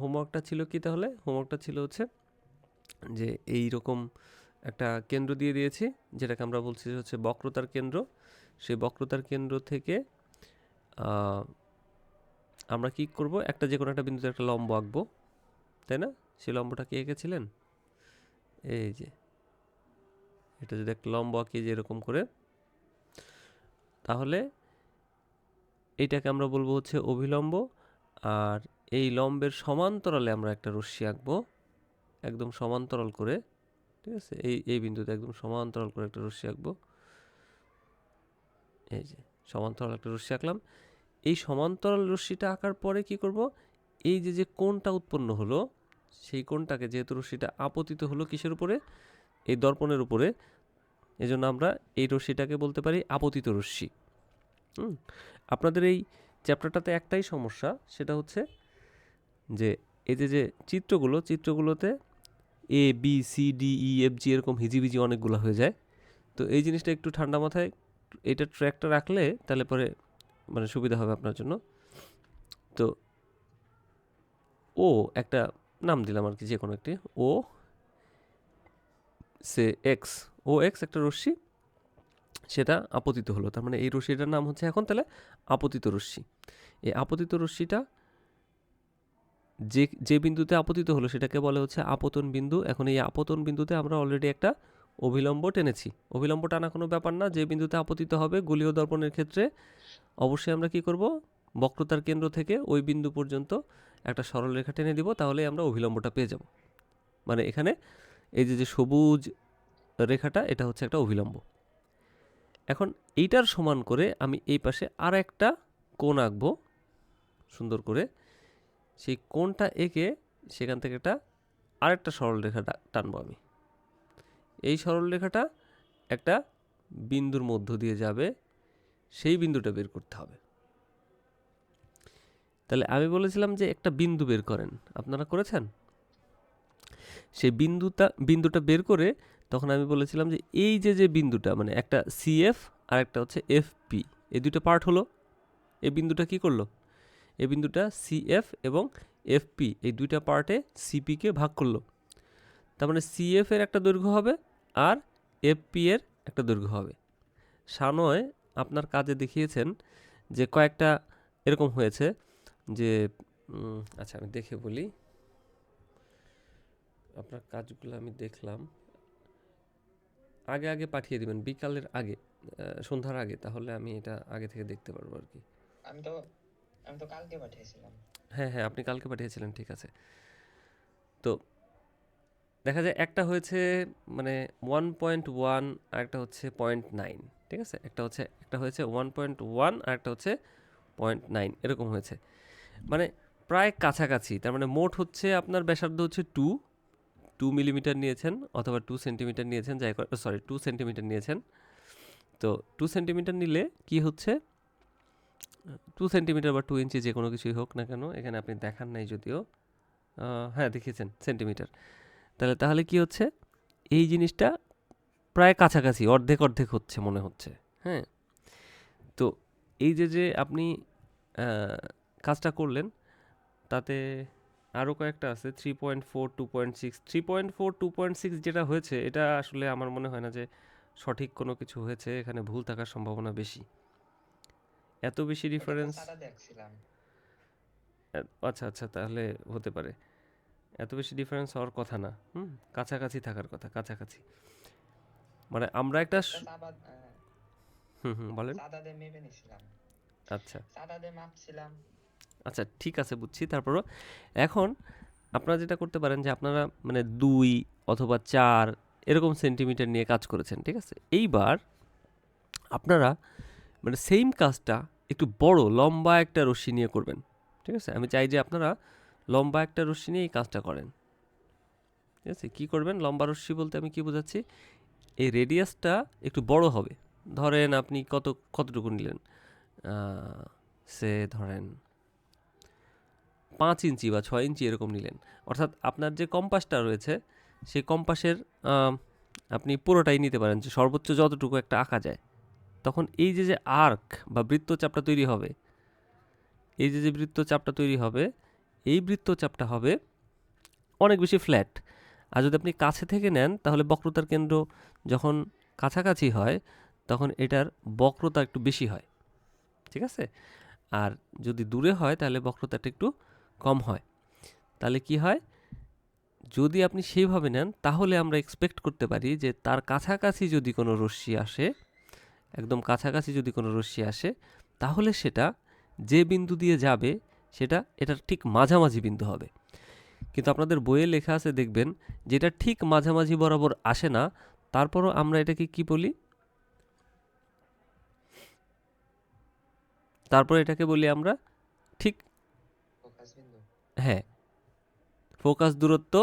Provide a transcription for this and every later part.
হোমওয়ার্কটা ছিল কি তাহলে? হোমওয়ার্কটা ছিল হচ্ছে যে এই রকম একটা কেন্দ্র দিয়ে দিয়েছি, যেটাকে আমরা বলছি যে হচ্ছে বক্রতার কেন্দ্র। সেই বক্রতার কেন্দ্র থেকে আমরা কি করব? একটা যে কোনো একটা বিন্দুতে একটা লম্ব আঁকবো, তাই না? সেই লম্বটা কি এঁকেছিলেন? এই যে, এটা যদি একটা লম্ব আঁকি যে এরকম করে, তাহলে এটাকে আমরা বলব হচ্ছে অভিলম্ব। আর এই লম্বের সমান্তরালে আমরা একটা রশ্মি আঁকবো। একদম সমান্তরাল করে, ঠিক আছে? এই এই বিন্দুতে একদম সমান্তরাল করে একটা রশ্মি আঁকবো। এই যে, সমান্তরাল একটা রশ্মি আঁকলাম। এই সমান্তরাল রশ্মিটা আঁকার পরে কি করব? এই যে যে কোণটা উৎপন্ন হলো, সেই কোণটাকে যেহেতু রশ্মিটা আপতিত হলো কিসের উপরে? এই দর্পণের উপরে। এজন্য আমরা এই রশ্মিটাকে বলতে পারি আপতিত রশ্মি। আপনাদের এই চ্যাপ্টারটাতে একটাই সমস্যা, সেটা হচ্ছে যে এই যে যে চিত্রগুলো, চিত্রগুলোতে A B C D E F G এরকম হিজিবিজি অনেকগুলো হয়ে যায়। তো এই জিনিসটা একটু ঠান্ডা মাথায় এটা ট্র্যাকটা রাখলে তাহলে পরে মানে সুবিধা হবে আপনার জন্য। তো ও একটা নাম দিলাম আর কি যে কোনো একটি। ও সে এক্স ও এক্স একটা রশ্মি, সেটা আপতিত হলো। তার মানে এই রশ্মিটার নাম হচ্ছে এখন তাহলে আপতিত রশ্মি। এই আপতিত রশ্মিটা যে যে বিন্দুতে আপতিত হলো সেটাকে বলে হচ্ছে আপতন বিন্দু। এখন এই আপতন বিন্দুতে আমরা অলরেডি একটা অভিলম্ব টেনেছি। অভিলম্ব টানা কোনো ব্যাপার না, যে বিন্দুতে আপতিত হবে গোলীয় দর্পণের ক্ষেত্রে অবশ্যই আমরা কি করব? বক্রতার কেন্দ্র থেকে ওই বিন্দু পর্যন্ত একটা সরলরেখা টেনে দিব, তাহলে আমরা অভিলম্বটা পেয়ে যাব। মানে এখানে এই যে যে সবুজ রেখাটা, এটা হচ্ছে একটা অভিলম্ব। এখন এইটার সমান করে আমি এই পাশে আর একটা কোণ আঁকবো, সুন্দর করে। সেই কোণটা এঁকে সেখান থেকে একটা আরেকটা সরলরেখা টানবো আমি। এই সরলরেখাটা একটা বিন্দুর মধ্য দিয়ে যাবে, সেই বিন্দুটা বের করতে হবে। তাহলে আমি বলেছিলাম যে একটা বিন্দু বের করেন, আপনারা করেছেন? সেই বিন্দুটা বিন্দুটা বের করে তখন আমি বলেছিলাম যে এই যে যে বিন্দুটা মানে একটা সিএফ আর একটা হচ্ছে এফপি এই দুটো পার্ট হলো। এই বিন্দুটা কি করল? এই বিন্দুটা সিএফ এবং এফপি এই দুইটা পার্টে সিপিকে ভাগ করল। তার মানে সিএফ এর একটা দৈর্ঘ্য হবে আর এফপি এর একটা দৈর্ঘ্য হবে। সানয় আপনার কাজে দেখিয়েছেন যে কয়েকটা এরকম হয়েছে যে আচ্ছা আমি দেখে বলি। আপনার কাজগুলো আমি দেখলাম। আগে আগে পাঠিয়ে দিবেন, বিকালের আগে সন্ধ্যার আগে, তাহলে আমি এটা আগে থেকে দেখতে পারব আর কি। আমি তো আমি তো কালকে পাঠিয়েছিলাম। হ্যাঁ হ্যাঁ আপনি কালকে পাঠিয়েছিলেন, ঠিক আছে। তো দেখা যায় একটা হয়েছে মানে ওয়ান পয়েন্ট ওয়ান আর একটা হচ্ছে পয়েন্ট নাইন ঠিক আছে? একটা হচ্ছে, একটা হয়েছে ওয়ান পয়েন্ট ওয়ান আর একটা হচ্ছে পয়েন্ট নাইন এরকম হয়েছে। মানে প্রায় কাছাকাছি, তার মানে মোট হচ্ছে আপনার ব্যাসার্ধ হচ্ছে টু টু মিলিমিটার নিয়েছেন অথবা টু সেন্টিমিটার নিয়েছেন, যাই সরি টু সেন্টিমিটার নিয়েছেন। তো টু সেন্টিমিটার নিলে কি হচ্ছে? টু সেন্টিমিটার বা টু ইঞ্চি যে কোনো কিছুই হোক না কেন, এখানে আপনি দেখান নাই যদিও। হ্যাঁ দেখিয়েছেন সেন্টিমিটার তাহলে তাহলে কি হচ্ছে? এই জিনিসটা প্রায় কাছাকাছি, অর্ধেক অর্ধেক হচ্ছে মনে হচ্ছে হ্যাঁ। তো এই যে যে আপনি কাজটা করলেন, তাতে আরও কয়েকটা আছে three point four two point six three point four two point six যেটা হয়েছে, এটা আসলে আমার মনে হয় না যে সঠিক কোনো কিছু হয়েছে, এখানে ভুল থাকার সম্ভাবনা বেশি। এত বেশি দেখছিলাম। আচ্ছা আচ্ছা তাহলে হতে পারে। এত বেশি ডিফারেন্স হওয়ার কথা না। হুম কাছাকাছি থাকার কথা কাছাকাছি। মানে আমরা একটা হুম হুম বলেন। আচ্ছা। আচ্ছা ঠিক আছে বুঝছি। তারপরও এখন আপনারা যেটা করতে পারেন যে আপনারা মানে দুই অথবা চার এরকম সেন্টিমিটার নিয়ে কাজ করেছেন ঠিক আছে? এইবার আপনারা মানে সেম কাজটা একটু বড়, লম্বা একটা রশ্মি নিয়ে করবেন। ঠিক আছে? আমি চাই যে আপনারা লম্বা একটা রশ্মি নিয়ে এই কাজটা করেন। ঠিক আছে? কী করবেন? লম্বা রশ্মি বলতে আমি কি বোঝাচ্ছি? এই রেডিয়াসটা একটু বড় হবে। ধরেন আপনি কত, কতটুকু নিলেন? সে ধরেন পাঁচ ইঞ্চি বা ছয় ইঞ্চি এরকম নিলেন। অর্থাৎ আপনার যে কম্পাসটা রয়েছে সেই কম্পাসের আপনি পুরোটাই নিতে পারেন। যে সর্বোচ্চ যতটুকু একটা আঁকা যায়। তখন এই যে যে আর্ক বা বৃত্তচাপটা তৈরি হবে, এই যে যে বৃত্তচাপটা তৈরি হবে, এই বৃত্তচাপটা হবে অনেক বেশি ফ্ল্যাট আর যদি আপনি কাছে থেকে নেন, তাহলে বক্রতার কেন্দ্র যখন কাছাকাছি হয়, তখন এটার বক্রতা একটু বেশি হয়। ঠিক আছে? আর যদি দূরে হয়, তাহলে বক্রতাটা একটু কম হয়। তাহলে কি হয়? যদি আপনি সেইভাবে নেন, তাহলে আমরা এক্সপেক্ট করতে পারি যে, তার কাছাকাছি যদি কোনো রশ্মি আসে একদম কাছাকাছি যদি কোনো রশ্মি আসে তাহলে সেটা যে বিন্দু দিয়ে যাবে সেটা এটার ঠিক মাঝামাঝি বিন্দু হবে। কিন্তু আপনাদের বইয়ে লেখা আছে দেখবেন যেটা ঠিক মাঝামাঝি বরাবর আসে না তারপরও আমরা এটাকে কি বলি? তারপর এটাকে বলি আমরা ঠিক হ্যাঁ। ফোকাস দূরত্ব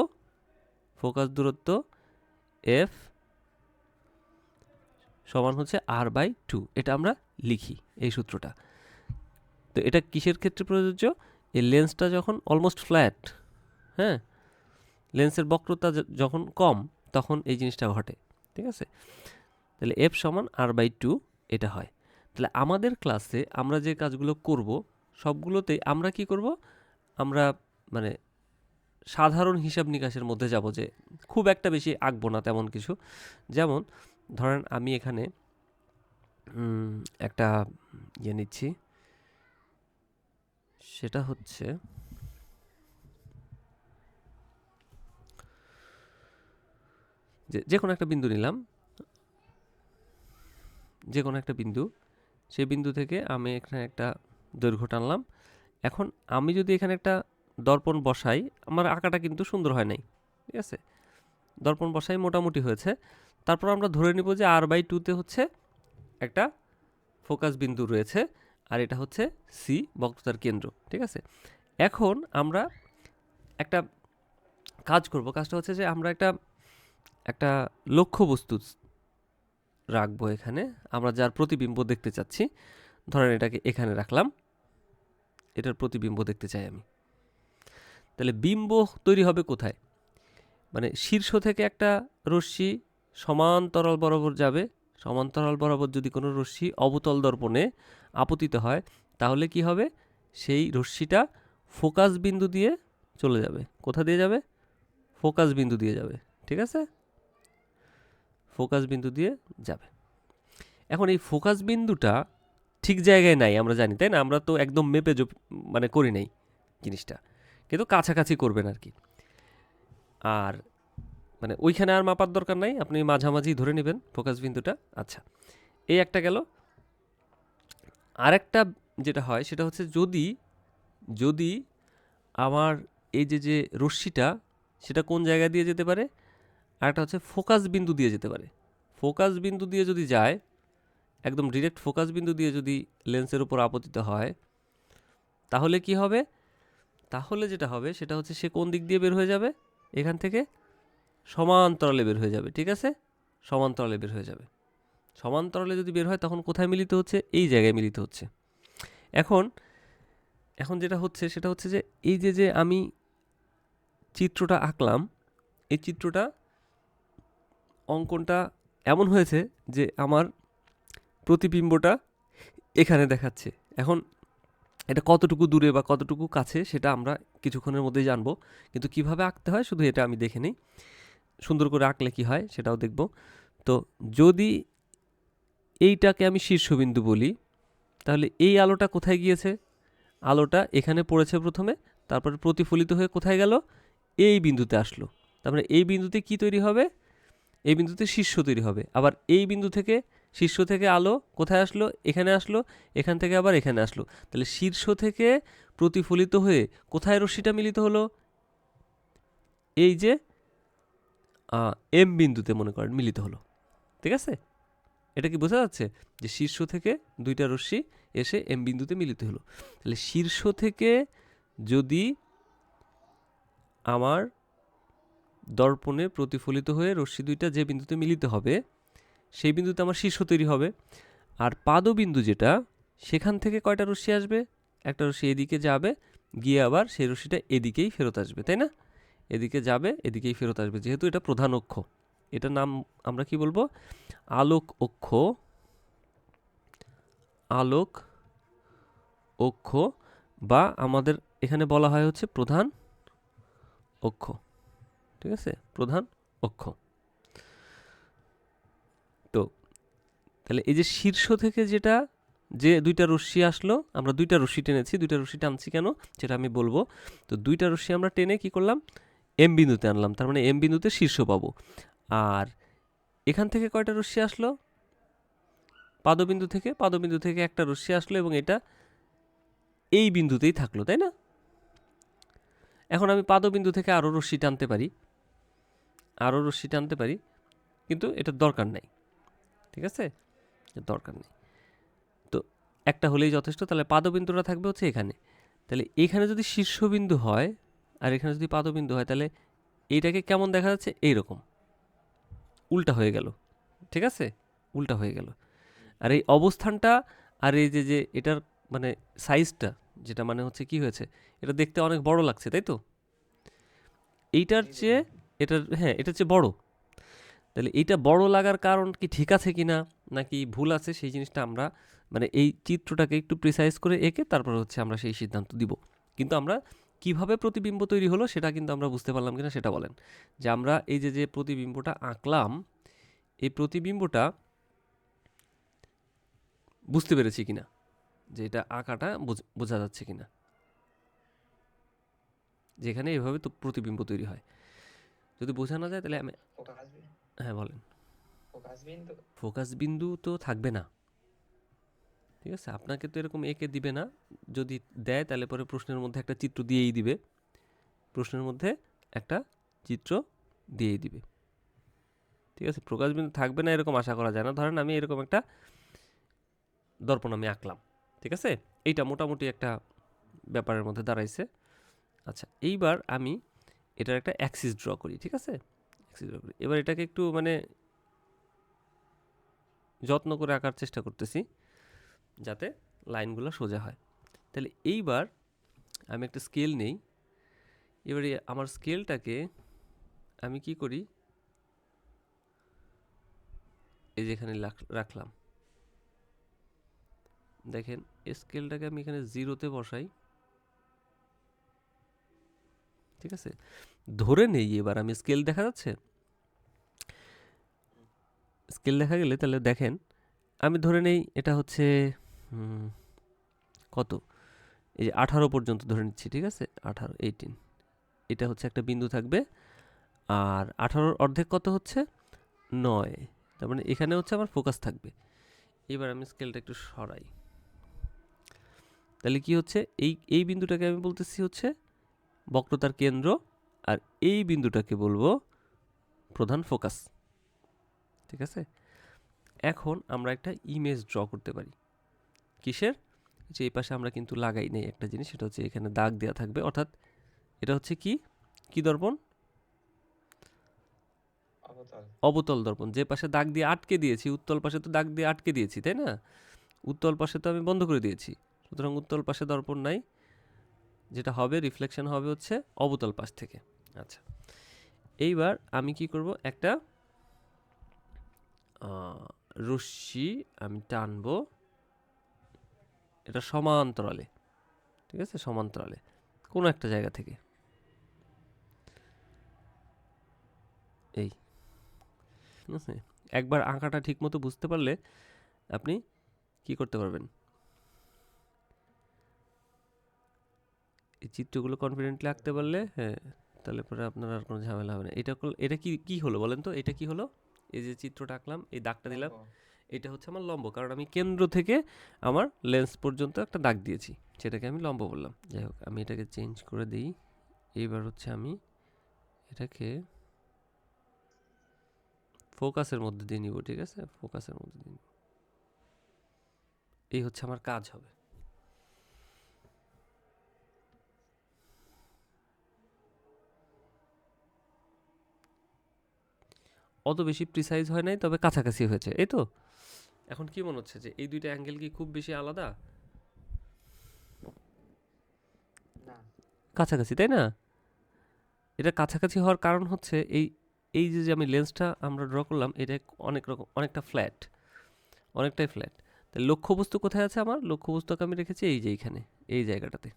ফোকাস দূরত্ব এফ সমান হচ্ছে আর বাই টু এটা আমরা লিখি এই সূত্রটা। তো এটা কিসের ক্ষেত্রে প্রযোজ্য? এই লেন্সটা যখন অলমোস্ট ফ্ল্যাট হ্যাঁ? লেন্সের বক্রতা যখন কম, তখন এই জিনিসটা ঘটে, ঠিক আছে? তাহলে এফ সমান আর বাই টু এটা হয়। তাহলে আমাদের ক্লাসে আমরা যে কাজগুলো করব, সবগুলোতেই আমরা কি করব? আমরা মানে সাধারণ হিসাব নিকাশের মধ্যে যাব যে খুব একটা বেশি আঁকবো না তেমন কিছু। যেমন ধরেন আমি এখানে একটা ইয়ে নিচ্ছি। সেটা হচ্ছে যে যে কোনো একটা বিন্দু নিলাম। যে কোনো একটা বিন্দু। সেই বিন্দু থেকে আমি এখানে একটা দৈর্ঘ্য টানলাম। এখন আমি যদি এখানে একটা দর্পণ বসাই, আমার আঁকাটা কিন্তু সুন্দর হয় নাই। ঠিক আছে? দর্পণ বসাই মোটামুটি হয়েছে। তারপর আমরা ধরে নিব যে আর বাই টুতে হচ্ছে একটা ফোকাস বিন্দু রয়েছে, আর এটা হচ্ছে সি বক্রতার কেন্দ্র, ঠিক আছে? এখন আমরা একটা কাজ করব, কাজটা হচ্ছে যে আমরা একটা একটা লক্ষ্যবস্তু রাখব এখানে, আমরা যার প্রতিবিম্ব দেখতে চাচ্ছি, ধরেন এটাকে এখানে রাখলাম, এটার প্রতিবিম্ব দেখতে চাই আমি। তাহলে বিম্ব তৈরি হবে কোথায়? মানে শীর্ষ থেকে একটা রশ্মি সমান্তরাল বরাবর যাবে, সমান্তরাল বরাবর যদি কোনো রশ্মি অবতল দর্পণে আপতিত হয়, তাহলে কি হবে? সেই রশ্মিটা ফোকাস বিন্দু দিয়ে চলে যাবে। কোথা দিয়ে যাবে? ফোকাস বিন্দু দিয়ে যাবে। ঠিক আছে? ফোকাস বিন্দু দিয়ে যাবে। এখন এই ফোকাস বিন্দুটা ঠিক জায়গায় নাই, আমরা জানি, তাই না? আমরা তো একদম মেপে মানে করি নাই জিনিসটা। কিন্তু কাছাকাছি করবেন আর কি। আর মানে ওইখানে আর মাপার দরকার নাই, আপনি মাঝামাঝি ধরে নেবেন ফোকাস বিন্দুটা। আচ্ছা এই একটা গেল। আরেকটা যেটা হয়, সেটা হচ্ছে যদি যদি আমার এই যে যে রশ্মিটা, সেটা কোন জায়গা দিয়ে যেতে পারে? আরেকটা হচ্ছে ফোকাস বিন্দু দিয়ে যেতে পারে। ফোকাস বিন্দু দিয়ে যদি যায়, একদম ডিরেক্ট ফোকাস বিন্দু দিয়ে যদি লেন্সের উপর আপতিত হয়, তাহলে কি হবে? তাহলে যেটা হবে, সেটা হচ্ছে সে কোন দিক দিয়ে বের হয়ে যাবে? এখান থেকে সমান্তরালে বের হয়ে যাবে, ঠিক আছে? সমান্তরালে বের হয়ে যাবে। সমান্তরালে যদি বের হয়, তখন কোথায় মিলিত হচ্ছে? এই জায়গায় মিলিত হচ্ছে। এখন এখন যেটা হচ্ছে, সেটা হচ্ছে যে, এই যে যে আমি চিত্রটা আঁকলাম, এই চিত্রটা, অঙ্কনটা এমন হয়েছে যে, আমার প্রতিবিম্বটা এখানে দেখাচ্ছে। এখন, এটা কতটুকু দূরে বা কতটুকু কাছে, সেটা আমরা কিছুক্ষণের মধ্যেই জানব। কিন্তু কীভাবে আঁকতে হয়, শুধু এটা আমি দেখে নিই। সুন্দর করে আঁকলে কি হয় সেটাও দেখব। তো যদি এইটাকে আমি শীর্ষবিন্দু বলি, তাহলে এই আলোটা কোথায় গিয়েছে? আলোটা এখানে পড়েছে প্রথমে, তারপরে প্রতিফলিত হয়ে কোথায় গেল? এই বিন্দুতে আসলো। তারপরে এই বিন্দুতে কি তৈরি হবে? এই বিন্দুতে শীর্ষ তৈরি হবে। আবার এই বিন্দু থেকে শীর্ষ থেকে আলো কোথায় আসলো? এখানে আসলো, এখান থেকে আবার এখানে আসলো। তাহলে শীর্ষ থেকে প্রতিফলিত হয়ে কোথায় রশ্মিটা মিলিত হলো? এই যে এম বিন্দুতে মনে করেন মিলিত হলো। ঠিক আছে? এটা কি বোঝা যাচ্ছে? যে শীর্ষ থেকে দুইটা রশ্মি এসে এম বিন্দুতে মিলিত হলো। তাহলে শীর্ষ থেকে যদি আমার দর্পণে প্রতিফলিত হয়ে রশ্মি দুইটা যে বিন্দুতে মিলিত হবে, সেই বিন্দুতে আমার শীর্ষ তৈরি হবে। আর পাদবিন্দু যেটা, সেখান থেকে কয়টা রশ্মি আসবে? একটা রশ্মি এদিকে যাবে, গিয়ে আবার সেই রশ্মিটা এদিকেই ফেরত আসবে, তাই না? এদিকে যাবে, এদিকেই ফেরত আসবে। যেহেতু এটা প্রধান অক্ষ, এটার নাম আমরা কি বলব? আলোক অক্ষ আলোক অক্ষ বা আমাদের এখানে বলা হয় হচ্ছে প্রধান অক্ষ। ঠিক আছে? প্রধান অক্ষ। তো, তাহলে এই যে শীর্ষ থেকে যেটা, যে দুইটা রশ্মি আসলো, আমরা দুইটা রশ্মি টেনেছি, দুইটা রশ্মি টানছি কেন? সেটা আমি বলব। তো দুইটা রশ্মি আমরা টেনে কি করলাম? এম বিন্দুতে আনলাম, তার মানে এম বিন্দুতে শীর্ষ পাবো। আর এখান থেকে কয়টা রশ্মি আসলো? পাদবিন্দু থেকে পাদবিন্দু থেকে একটা রশ্মি আসলো এবং এটা এই বিন্দুতেই থাকল, তাই না? এখন আমি পাদবিন্দু থেকে আরও রশ্মি টানতে পারি আরও রশ্মি টানতে পারি, কিন্তু এটা দরকার নাই, ঠিক আছে? দরকার নেই। তো একটা হলেই যথেষ্ট, তাহলে পাদবিন্দুটা থাকবে হচ্ছে এখানে। তাহলে এখানে যদি শীর্ষবিন্দু হয় আর এখানে যদি পাদবিন্দু হয় তাহলে এইটাকে কেমন দেখা যাচ্ছে? এইরকম। উল্টা হয়ে গেল। ঠিক আছে? উল্টা হয়ে গেল। আর এই অবস্থানটা আর এই যে যে এটার মানে সাইজটা যেটা মানে হচ্ছে কি হয়েছে এটা দেখতে অনেক বড় লাগছে তাই তো? এইটার। চেয়ে এটার হ্যাঁ এটার চেয়ে বড়। তাহলে এইটা বড় লাগার কারণ কি ঠিক আছে কি না নাকি ভুল আছে সেই জিনিসটা আমরা মানে এই চিত্রটাকে একটু প্রিসাইজ করে এঁকে তারপর হচ্ছে আমরা সেই সিদ্ধান্ত দিব। কিন্তু আমরা কীভাবে প্রতিবিম্ব তৈরি হলো সেটা কিন্তু আমরা বুঝতে পারলাম কিনা সেটা বলেন। যে আমরা এই যে যে প্রতিবিম্বটা আঁকলাম এই প্রতিবিম্বটা বুঝতে পেরেছি কিনা? যে এটা আঁকাটা বোঝ- যাচ্ছে কিনা? যেখানে এভাবে তো প্রতিবিম্ব তৈরি হয়। যদি বোঝা না যায় তাহলে আমি হ্যাঁ বলেন। ফোকাস বিন্দু তো থাকবে না। ঠিক আছে? আপনাকে তো এরকম এঁকে দিবে না। যদি দেয়, তাহলে পরে প্রশ্নের মধ্যে একটা চিত্র দিয়েই দিবে। প্রশ্নের মধ্যে একটা চিত্র দিয়েই দিবে। ঠিক আছে? প্রকাশ বিন্দু থাকবে না এরকম আশা করা যায় না। ধরেন আমি এরকম একটা দর্পণ আমি আঁকলাম। ঠিক আছে? এইটা মোটামুটি একটা ব্যাপারের মধ্যে দাঁড়াইছে। আচ্ছা এইবার আমি এটার একটা অ্যাক্সিস ড্র করি। ঠিক আছে? অ্যাক্সিস ড্র করি। এবার এটাকে একটু মানে যত্ন করে আঁকার চেষ্টা করতেছি। যাতে লাইনগুলো সোজা হয়। তাহলে এইবার আমি একটা স্কেল নেই। এবারে আমার স্কেলটাকে আমি কি করি? এই যেখানে রাখলাম। দেখেন স্কেলটাকে আমি এখানে জিরোতে বসাই। ঠিক আছে? ধরে নেই এবার আমি স্কেল দেখা যাচ্ছে? স্কেল দেখা গেলে তাহলে দেখেন, আমি ধরে নেই, এটা হচ্ছে কত? এই যে আঠারো পর্যন্ত ধরে নিচ্ছি, ঠিক আছে? আঠারো এইটিন এটা হচ্ছে একটা বিন্দু থাকবে। আর আঠারোর অর্ধেক কত হচ্ছে? নয়। তার মানে এখানে হচ্ছে আমার ফোকাস থাকবে। এবার আমি স্কেলটা একটু সরাই। তাহলে কি হচ্ছে? এই এই বিন্দুটাকে আমি বলতেছি হচ্ছে বক্রতার কেন্দ্র, আর এই বিন্দুটাকে বলব প্রধান ফোকাস ঠিক আছে? এখন আমরা একটা ইমেজ ড্র করতে পারি। কিসের? যে এই পাশে আমরা কিন্তু লাগাই নেই একটা জিনিস সেটা হচ্ছে এখানে দাগ দেওয়া থাকবে। অর্থাৎ এটা হচ্ছে কি? কি দর্পণ? অবতল। অবতল দর্পণ। যে পাশে দাগ দিয়ে আটকে দিয়েছি উত্তল পাশে তো দাগ দিয়ে আটকে দিয়েছি তাই না? উত্তল পাশে তো আমি বন্ধ করে দিয়েছি। সুতরাং উত্তল পাশে দর্পণ নাই। যেটা হবে রিফ্লেকশন হবে হচ্ছে অবতল পাশ থেকে। আচ্ছা। এইবার আমি কি করব? একটা রশ্মি আমি টানবো। এটা সমান্তরালে, ঠিক আছে? সমান্তরালে, কোনো একটা জায়গা থেকে। এই, ঠিক আছে? একবার আঁকাটা ঠিক মতো বুঝতে পারলে আপনি কি করতে পারবেন? এই চিত্রগুলো কনফিডেন্টলি আঁকতে পারলে হ্যাঁ তাহলে পরে আপনার আর কোনো ঝামেলা হবে না। এটা এটা কি কি হলো বলেন তো? এটা কি হলো? এই যে চিত্রটা আঁকলাম, এই দাগটা দিলাম। এটা হচ্ছে আমার লম্ব, কারণ আমি কেন্দ্র থেকে আমার লেন্স পর্যন্ত একটা দাগ দিয়েছি, সেটাকে আমি লম্ব বললাম। যাই হোক, আমি এটাকে চেঞ্জ করে দিই। এইবার হচ্ছে আমি এটাকে ফোকাসের মধ্যে দিয়ে নিব, ঠিক আছে? ফোকাসের মধ্যে দিয়ে নিব। এই হচ্ছে আমার কাজ হবে। অত বেশি প্রিসাইজ হয় নাই, তবে কাছাকাছি হয়েছে, এই তো? এখন কি মনে হচ্ছে যে এই দুইটা অ্যাঙ্গেল কি খুব বেশি আলাদা? না। কাছাকাছি তাই না? এটা কাছাকাছি হওয়ার কারণ হচ্ছে এই এই যে যে আমি লেন্সটা আমরা ড্র করলাম এটা অনেক রকম অনেকটা ফ্ল্যাট অনেকটাই ফ্ল্যাট তাই লক্ষ্যবস্তু কোথায় আছে আমার? লক্ষ্যবস্তুকে আমি রেখেছি এই যে এইখানে এই জায়গাটাতে।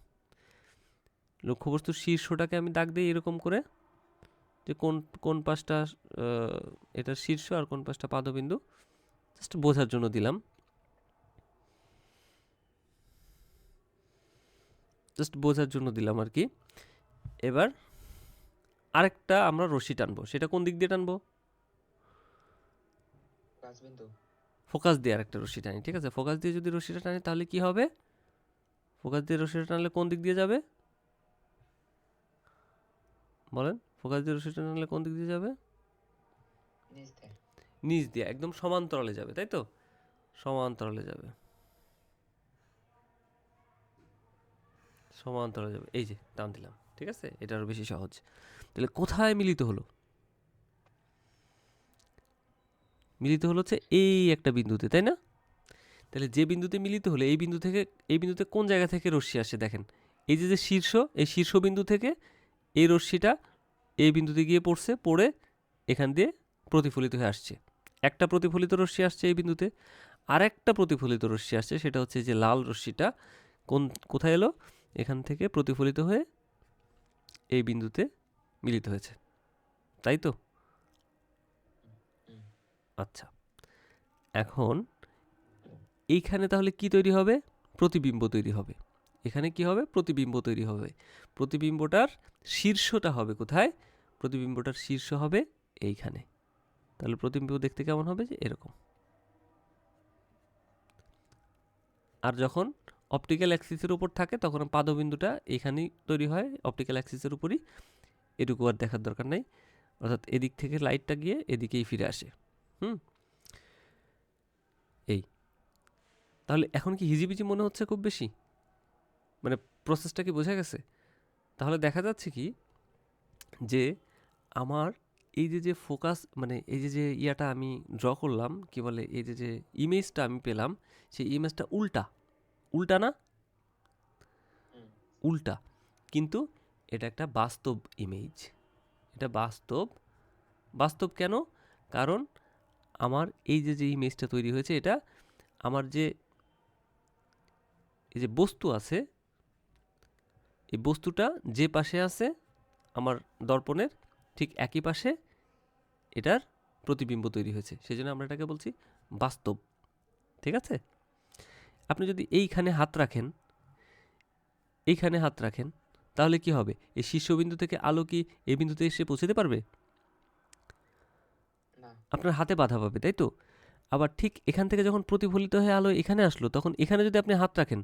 লক্ষ্যবস্তুর শীর্ষটাকে আমি দাগ দিই এরকম করে যে কোন কোন পাশটা এটার শীর্ষ আর কোন পাশটা পাদবিন্দু জাস্ট বোঝার জন্য দিলাম। জাস্ট বোঝার জন্য দিলাম আর কি। এবার আরেকটা আমরা রশি টানবো। সেটা কোন দিক দিয়ে টানবো? ফোকাস দিয়ে আরেকটা রশি টানি ঠিক আছে? ফোকাস দিয়ে যদি রশিটা টানি তাহলে কি হবে? ফোকাস দিয়ে রশিটা টানলে কোন দিক দিয়ে যাবে? বলেন ফোকাস দিয়ে রশিটা টানলে কোন দিক দিয়ে যাবে? নিচ দিয়ে, একদম সমান্তরালে যাবে, তাই তো? সমান্তরালে যাবে। সমান্তরালে যাবে। এই যে, টান দিলাম, ঠিক আছে? এটা আরও বেশি সহজ। তাহলে কোথায় মিলিত হলো? মিলিত হলো হচ্ছে এই একটা বিন্দুতে, তাই না? তাহলে যে বিন্দুতে মিলিত হলো, এই বিন্দু থেকে, এই বিন্দুতে কোন জায়গা থেকে রশ্মি আসে, দেখেন? এই যে যে শীর্ষ, এই শীর্ষ বিন্দু থেকে এই রশ্মিটা এই বিন্দুতে গিয়ে পড়ছে, পড়ে এখান দিয়ে প্রতিফলিত হয়ে আসছে। একটা প্রতিফলিত রশ্মি আসছে এই বিন্দুতে আর একটা প্রতিফলিত রশ্মি আসছে, সেটা হচ্ছে যে লাল রশ্মিটা কোন, কোথায় এলো? এখান থেকে প্রতিফলিত হয়ে এই বিন্দুতে মিলিত হয়েছে। তাই তো? আচ্ছা এখন এইখানে তাহলে কি তৈরি হবে? প্রতিবিম্ব তৈরি হবে। এখানে কি হবে? প্রতিবিম্ব তৈরি হবে। প্রতিবিম্বটার শীর্ষটা হবে কোথায়? প্রতিবিম্বটার শীর্ষ হবে এইখানে। তাহলে প্রতিবিম্ব দেখতে কেমন হবে যে এরকম। আর যখন অপটিক্যাল অ্যাক্সিসের উপর থাকে, তখন পাদবিন্দুটা এখানেই তৈরি হয় অপটিক্যাল অ্যাক্সিসের উপরই। এটুকু আর দেখার দরকার নাই। অর্থাৎ এদিক থেকে লাইটটা গিয়ে এদিকেই ফিরে আসে। হুম? এই। তাহলে এখন কি হিজিবিজি মনে হচ্ছে খুব বেশি? মানে প্রসেসটা কি বোঝা গেছে? তাহলে দেখা যাচ্ছে কি যে আমার এই যে যে ফোকাস মানে এই যে যে ইয়াটা আমি ড্র করলাম কি বলে এই যে যে ইমেজটা আমি পেলাম সেই ইমেজটা উল্টা। উল্টা না? উল্টা। কিন্তু এটা একটা বাস্তব ইমেজ এটা বাস্তব বাস্তব কেন? কারণ আমার এই যে যে ইমেজটা তৈরি হয়েছে এটা আমার যে এই যে বস্তু আছে এই বস্তুটা যে পাশে আছে আমার দর্পণের ঠিক একই পাশে এটার প্রতিবিম্ব তৈরি হয়েছে। সেই জন্য আমরা এটাকে বলছি বাস্তব। ঠিক আছে? আপনি যদি এইখানে হাত রাখেন এইখানে হাত রাখেন তাহলে কি হবে? এই শীর্ষবিন্দু থেকে আলো কি এই বিন্দুতে এসে পৌঁছতে পারবে? না। আপনার হাতে বাধা পাবে তাই তো? আবার ঠিক এখান থেকে যখন প্রতিফলিত হয়ে আলো এখানে আসলো তখন এখানে যদি আপনি হাত রাখেন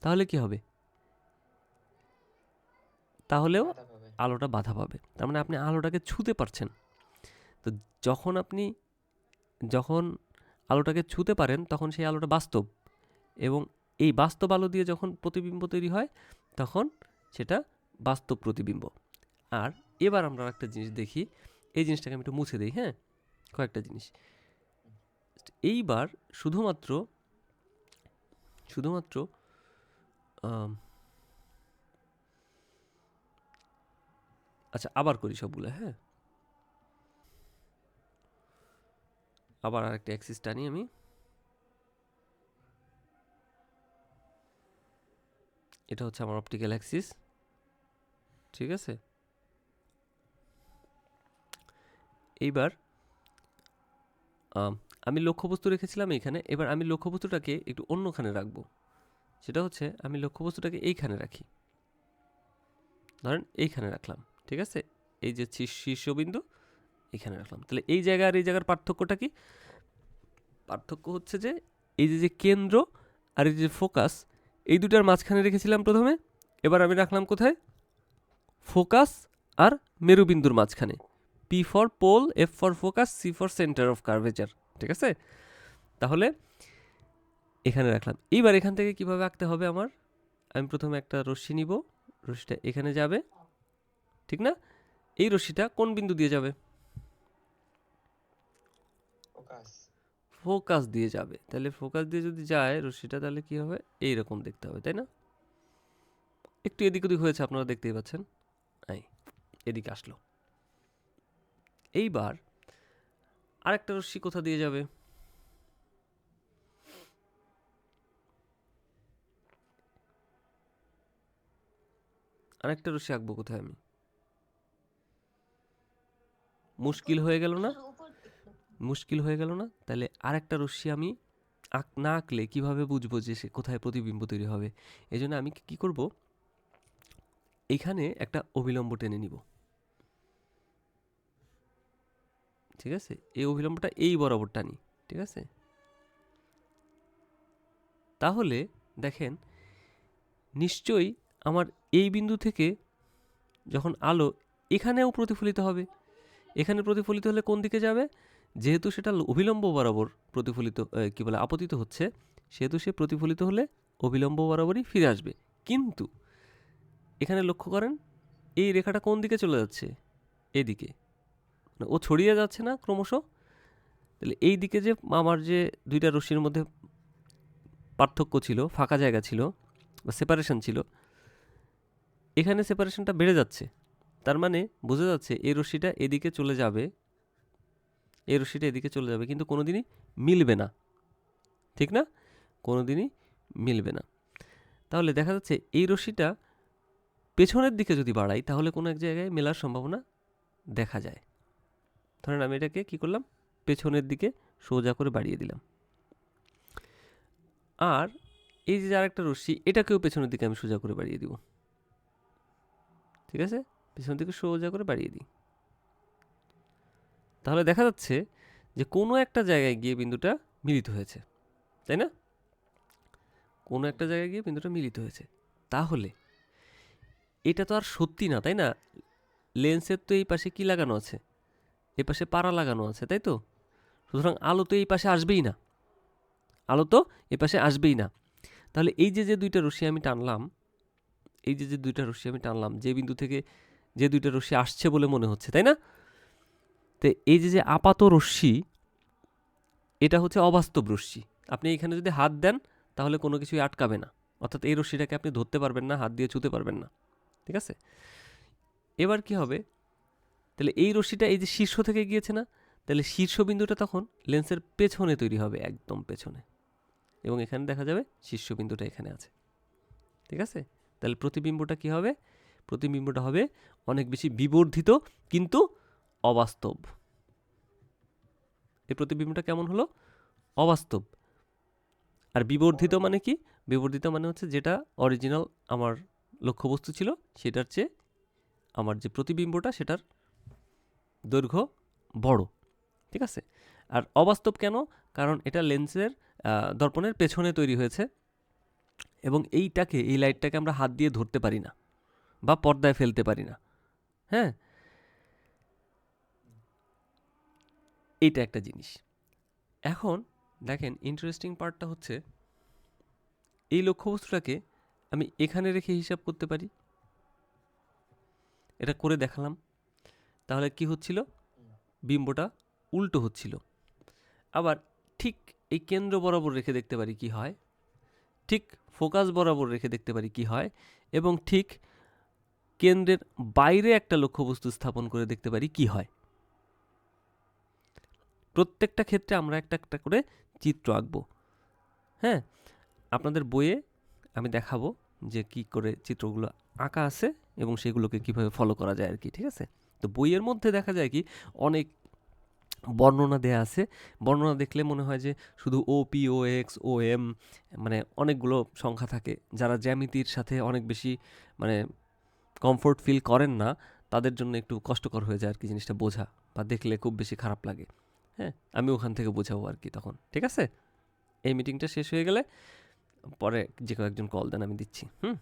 তাহলে কি হবে? তাহলেও আলোটা বাধা পাবে। তার মানে আপনি আলোটাকে ছুঁতে পারছেন। তো যখন আপনি যখন আলোটাকে ছুতে পারেন, তখন সেই আলোটা বাস্তব এবং এই বাস্তব আলো দিয়ে যখন প্রতিবিম্ব তৈরি হয়, তখন সেটা বাস্তব প্রতিবিম্ব। আর এবার আমরা একটা জিনিস দেখি, এই জিনিসটাকে আমি একটু মুছে দিই হ্যাঁ? কয়েকটা জিনিস। এইবার শুধুমাত্র শুধুমাত্র আচ্ছা আবার করি সবগুলো হ্যাঁ? আবার আরেকটা অ্যাক্সিস টানি আমি। এটা হচ্ছে আমার অপটিক্যাল অ্যাক্সিস ঠিক আছে? এইবার আম, লক্ষ্যবস্তু রেখেছিলাম এইখানে। এবার আমি লক্ষ্যবস্তুটাকে একটু অন্যখানে রাখব। সেটা হচ্ছে আমি লক্ষ্যবস্তুটাকে এইখানে রাখি। ধরেন এইখানে রাখলাম। ঠিক আছে? এই যে শীর্ষ- শীর্ষবিন্দু এখানে রাখলাম। তাহলে এই জায়গা আর এই জায়গার পার্থক্যটা কি? পার্থক্য হচ্ছে যে এই যে যে কেন্দ্র আর এই যে ফোকাস, এই দুটার মাঝখানে রেখেছিলাম প্রথমে, এবার আমি রাখলাম কোথায়? ফোকাস আর মেরুবিন্দুর মাঝখানে। P for pole F for focus C for centre of curvature ঠিক আছে? তাহলে এখানে রাখলাম। এইবার এখান থেকে কীভাবে আঁকতে হবে আমার? আমি প্রথমে একটা রশ্মি নিব, রশ্মিটা এখানে যাবে, ঠিক না? এই রশ্মিটা কোন বিন্দু দিয়ে যাবে? ফোকাস দিয়ে যাবে। তাহলে ফোকাস দিয়ে যদি যায় রশ্মিটা, তাহলে কি হবে? এই রকম দেখতে হবে, তাই না? একটু এদিক ওদিক হয়েছে, আপনারা দেখতেই পাচ্ছেন। এই, এদিকে আসলো। এইবার আরেকটা রশ্মি কোথা দিয়ে যাবে? আরেকটা রশ্মি আঁকবো কোথায় আমি? মুশকিল হয়ে গেল না। মুশকিল হয়ে গেল না? তাহলে আরেকটা রশ্মি আমি আঁক, না আঁকলে কীভাবে বুঝব যে সে কোথায় প্রতিবিম্ব তৈরি হবে? এই জন্য আমি কি করব? এখানে একটা অবিলম্ব টেনে নিব। ঠিক আছে? এই অবিলম্বটা এই বরাবর টানি। ঠিক আছে? তাহলে দেখেন, নিশ্চয়ই আমার এই বিন্দু থেকে যখন আলো এখানেও প্রতিফলিত হবে। এখানে প্রতিফলিত হলে কোন দিকে যাবে? যেহেতু সেটা অবিলম্ব বরাবর প্রতিফলিত কি বলে, আপতিত হচ্ছে, সেহেতু সে প্রতিফলিত হলে অবিলম্ব বরাবরই ফিরে আসবে। কিন্তু এখানে লক্ষ্য করেন, এই রেখাটা কোন দিকে চলে যাচ্ছে? এদিকে। মানে ও ছড়িয়ে যাচ্ছে না ক্রমশ? তাহলে এই দিকে যে আমার যে দুইটা রশ্মির মধ্যে পার্থক্য ছিল, ফাঁকা জায়গা ছিল, বা সেপারেশন ছিল, এখানে সেপারেশনটা বেড়ে যাচ্ছে। তার মানে বোঝা যাচ্ছে এই রশ্মিটা এদিকে চলে যাবে এই রশ্মিটা এদিকে চলে যাবে। কিন্তু কোনো দিনই মিলবে না। ঠিক না? কোনো দিনই মিলবে না। তাহলে দেখা যাচ্ছে এই রশ্মিটা পেছনের দিকে যদি বাড়াই, তাহলে কোনো এক জায়গায় মেলার সম্ভাবনা দেখা যায়। ধরেন আমি এটাকে কী করলাম? পেছনের দিকে সোজা করে বাড়িয়ে দিলাম। আর এই যে আরেকটা রশ্মি, এটাকেও পেছনের দিকে আমি সোজা করে বাড়িয়ে দিব। ঠিক আছে? পেছনের দিকে সোজা করে বাড়িয়ে দিই। তাহলে দেখা যাচ্ছে যে কোনো একটা জায়গায় গিয়ে বিন্দুটা মিলিত হয়েছে, তাই না? কোনো একটা জায়গায় গিয়ে বিন্দুটা মিলিত হয়েছে। তাহলে এটা তো আর সত্যি না, তাই না? লেন্সের তো এই পাশে কি লাগানো আছে? এ পাশে পাড়া লাগানো আছে, তাই তো? সুতরাং আলো তো এই পাশে আসবেই না। আলো তো এ পাশে আসবেই না। তাহলে এই যে যে দুইটা রশ্মি আমি টানলাম, এই যে যে দুইটা রশ্মি আমি টানলাম, যে বিন্দু থেকে যে দুইটা রশ্মি আসছে বলে মনে হচ্ছে, তাই না? তো এই যে যে আপাত রশ্মি, এটা হচ্ছে অবাস্তব রশ্মি। আপনি এখানে যদি হাত দেন, তাহলে কোনো কিছুই আটকাবে না। অর্থাৎ এই রশ্মিটাকে আপনি ধরতে পারবেন না, হাত দিয়ে ছুতে পারবেন না। ঠিক আছে? এবার কি হবে? তাহলে এই রশ্মিটা এই যে শীর্ষ থেকে গিয়েছে না, তাহলে শীর্ষবিন্দুটা তখন লেন্সের পেছনে তৈরি হবে, একদম পেছনে। এবং এখানে দেখা যাবে শীর্ষবিন্দুটা এখানে আছে। ঠিক আছে? তাহলে প্রতিবিম্বটা কি হবে? প্রতিবিম্বটা হবে অনেক বেশি বিবর্ধিত, কিন্তু অবাস্তব। এই প্রতিবিম্বটা কেমন হলো? অবাস্তব। আর বিবর্ধিত মানে কি? বিবর্ধিত মানে হচ্ছে যেটা অরিজিনাল আমার লক্ষ্যবস্তু ছিল, সেটার চেয়ে আমার যে প্রতিবিম্বটা, সেটার দৈর্ঘ্য বড়। ঠিক আছে? আর অবাস্তব কেন? কারণ এটা লেন্সের দর্পণের পেছনে তৈরি হয়েছে এবং এইটাকে, এই লাইটটাকে আমরা হাত দিয়ে ধরতে পারি না বা পর্দায় ফেলতে পারি না। হ্যাঁ? এইটা একটা জিনিস। এখন দেখেন ইন্টারেস্টিং পার্টটা হচ্ছে, এই লক্ষ্যবস্তুটাকে আমি এখানে রেখে হিসাব করতে পারি। এটা করে দেখালাম। তাহলে কি হচ্ছিল? বিম্বটা উল্টো হচ্ছিল। আবার ঠিক এই কেন্দ্র বরাবর রেখে দেখতে পারি কি হয়। ঠিক ফোকাস বরাবর রেখে দেখতে পারি কি হয়। এবং ঠিক কেন্দ্রের বাইরে একটা লক্ষ্যবস্তু স্থাপন করে দেখতে পারি কি হয়। প্রত্যেকটা ক্ষেত্রে আমরা একটা একটা করে চিত্র আঁকবো। হ্যাঁ? আপনাদের বইয়ে আমি দেখাবো যে কি করে চিত্রগুলো আঁকা আছে এবং সেগুলোকে কীভাবে ফলো করা যায় আর কি, ঠিক আছে? তো বইয়ের মধ্যে দেখা যায় কি, অনেক বর্ণনা দেয়া আছে। বর্ণনা দেখলে মনে হয় যে শুধু O P O X O M মানে অনেকগুলো সংখ্যা থাকে। যারা জ্যামিতির সাথে অনেক বেশি মানে কমফোর্ট ফিল করেন না, তাদের জন্য একটু কষ্টকর হয়ে যায় আর কি জিনিসটা বোঝা বা দেখলে খুব বেশি খারাপ লাগে। হ্যাঁ আমি ওখান থেকে বোঝাবো আর কি তখন, ঠিক আছে? এই মিটিংটা শেষ হয়ে গেলে পরে যে কেউ একজন কল দেন, আমি দিচ্ছি, হুম?